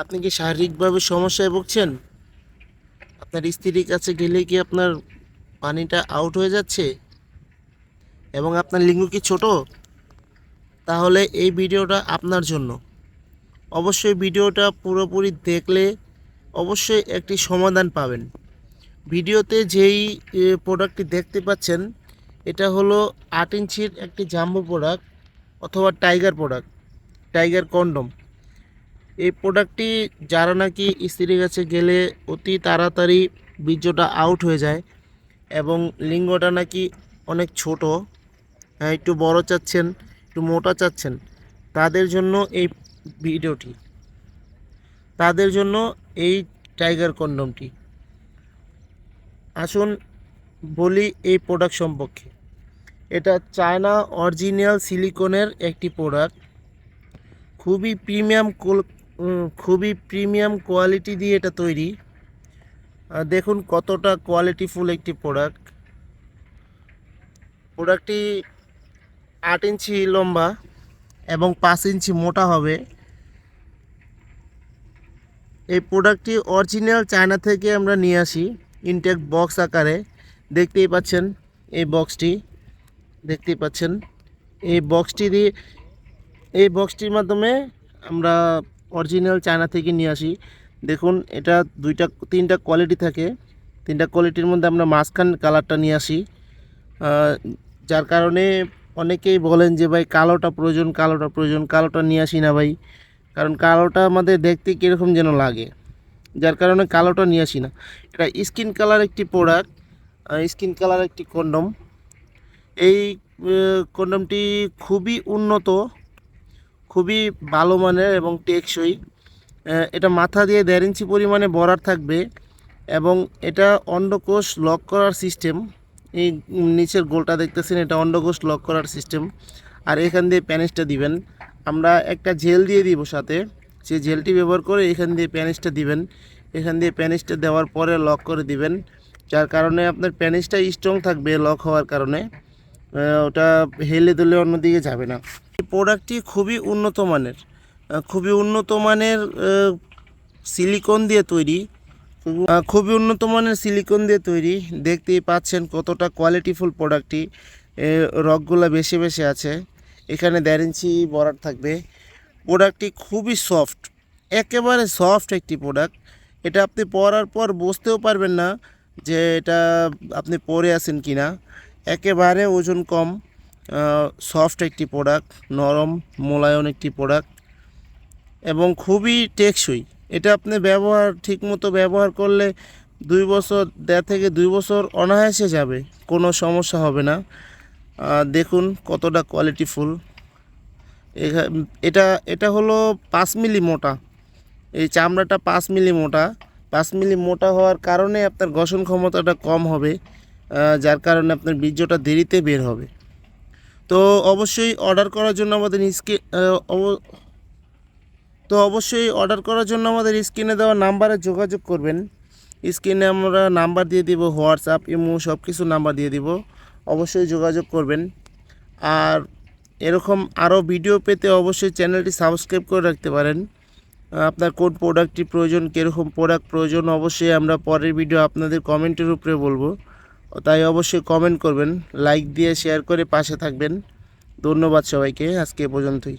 আপনি কি শারীরিকভাবে সমস্যায় ভুগছেন? আপনার স্ত্রীর কাছে গেলে কি আপনার পানিটা আউট হয়ে যাচ্ছে? এবং আপনার লিঙ্গ কি ছোট? তাহলে এই ভিডিওটা আপনার জন্য। অবশ্যই ভিডিওটা পুরোপুরি দেখলে অবশ্যই একটি সমাধান পাবেন। ভিডিওতে যেই প্রোডাক্টটি দেখতে পাচ্ছেন, এটা হলো আট ইঞ্চির একটি জাম্বো প্রোডাক্ট অথবা টাইগার প্রোডাক্ট টাইগার কন্ডম এই প্রোডাক্টটি যারা নাকি স্ত্রীর কাছে গেলে অতি তাড়াতাড়ি বীর্যটা আউট হয়ে যায় এবং লিঙ্গটা নাকি অনেক ছোট হ্যাঁ, একটু বড় চাচ্ছেন একটু মোটা চাচ্ছেন তাদের জন্য এই ভিডিওটি তাদের জন্য এই টাইগার কন্ডমটি আসুন বলি এই প্রোডাক্ট সম্পর্কে। এটা চায়না অরিজিনাল সিলিকনের একটি প্রোডাক্ট খুবই প্রিমিয়াম খুবই প্রিমিয়াম কোয়ালিটি দিয়ে এটা তৈরি। দেখুন কতটা কোয়ালিটিফুল একটি প্রোডাক্ট প্রোডাক্টটি আট ইঞ্চি লম্বা এবং পাঁচ ইঞ্চি মোটা হবে। এই প্রোডাক্টটি অরিজিনাল চায়না থেকে আমরা নিয়ে আসি ইনটেক বক্স আকারে। দেখতেই পাচ্ছেন এই বক্সটি দেখতেই পাচ্ছেন এই বক্সটি দিয়ে, এই বক্সটির মাধ্যমে আমরা অরিজিনাল চায়না থেকে নিয়ে আসি। দেখুন, এটা দুইটা, তিনটা কোয়ালিটি থাকে। তিনটা কোয়ালিটির মধ্যে আমরা মাঝখান কালারটা নিয়ে আসি। যার কারণে অনেকেই বলেন যে, ভাই, কালোটা প্রয়োজন কালোটা প্রয়োজন। কালোটা নিয়ে আসি না, ভাই। কারণ কালোটা আমাদের দেখতে কীরকম যেন লাগে। যার কারণে কালোটা নিয়ে আসি না। এটা স্কিন কালার একটি প্রোডাক্ট স্কিন কালার একটি কন্ডম এই কন্ডমটি খুবই উন্নত। খুবই ভালো মানের এবং টেকসই। এটা মাথা দিয়ে দেড় ইঞ্চি পরিমাণে বরার থাকবে এবং এটা অন্ডকোষ লক করার সিস্টেম। এই নিচের গোলটা দেখতেছেন, এটা অন্ডকোষ লক করার সিস্টেম। আর এখান দিয়ে প্যানেজটা দিবেন। আমরা একটা জেল দিয়ে দিব সাথে। সেই জেলটি ব্যবহার করে এখান দিয়ে প্যানেজটা দিবেন। এখান দিয়ে প্যানেজটা দেওয়ার পরে লক করে দিবেন। যার কারণে আপনার প্যানেজটা স্ট্রং থাকবে লক হওয়ার কারণে। ওটা হেলে দুলে অন্যদিকে যাবে না। প্রোডাক্টটি খুবই উন্নত মানের খুবই উন্নত মানের সিলিকন দিয়ে তৈরি খুবই উন্নত মানের সিলিকন দিয়ে তৈরি। দেখতেই পাচ্ছেন কতটা কোয়ালিটিফুল প্রোডাক্টটি রকগুলো বেশি বেশি আছে। এখানে দেড় ইঞ্চি বরার থাকবে। প্রোডাক্টটি খুবই সফট একেবারে সফট একটি প্রোডাক্ট এটা আপনি পরার পর বুঝতেও পারবেন না যে এটা আপনি পরে আছেন কি না একেবারে ওজন কম। সফট একটি প্রোডাক্ট নরম মোলায়ন একটি প্রোডাক্ট এবং খুবই টেকসই। এটা আপনি ব্যবহার, ঠিকমতো ব্যবহার করলে দুই বছর, দেড় থেকে দুই বছর অনায়াসে যাবে, কোনো সমস্যা হবে না। দেখুন কতটা কোয়ালিটিফুল এটা এটা হলো পাঁচ মিলি মোটা। এই চামড়াটা পাঁচ মিলি মোটা। পাঁচ মিলি মোটা হওয়ার কারণে আপনার গঠন ক্ষমতাটা কম হবে যার কারণে আপনার বীর্যটা দেরিতে বের হবে। তো অবশ্যই অর্ডার করার জন্য আমাদের স্ক্রিন তো অবশ্যই অর্ডার করার জন্য আমাদের স্ক্রিনে দেওয়া নাম্বারে যোগাযোগ করবেন। স্ক্রিনে আমরা নাম্বার দিয়ে দিব হোয়াটসঅ্যাপ ইমো সব কিছু নাম্বার দিয়ে দিব। অবশ্যই যোগাযোগ করবেন। আর এরকম আরও ভিডিও পেতে অবশ্যই চ্যানেলটি সাবস্ক্রাইব করে রাখতে পারেন। আপনার কোন প্রোডাক্টটি প্রয়োজন, কীরকম প্রোডাক্ট প্রয়োজন, অবশ্যই আমরা পরের ভিডিও আপনাদের কমেন্টের উপরে বলব। তাই অবশ্যই কমেন্ট করবেন লাইক দিয়ে শেয়ার করে পাশে থাকবেন। ধন্যবাদ সবাইকে আজকে পর্যন্তই।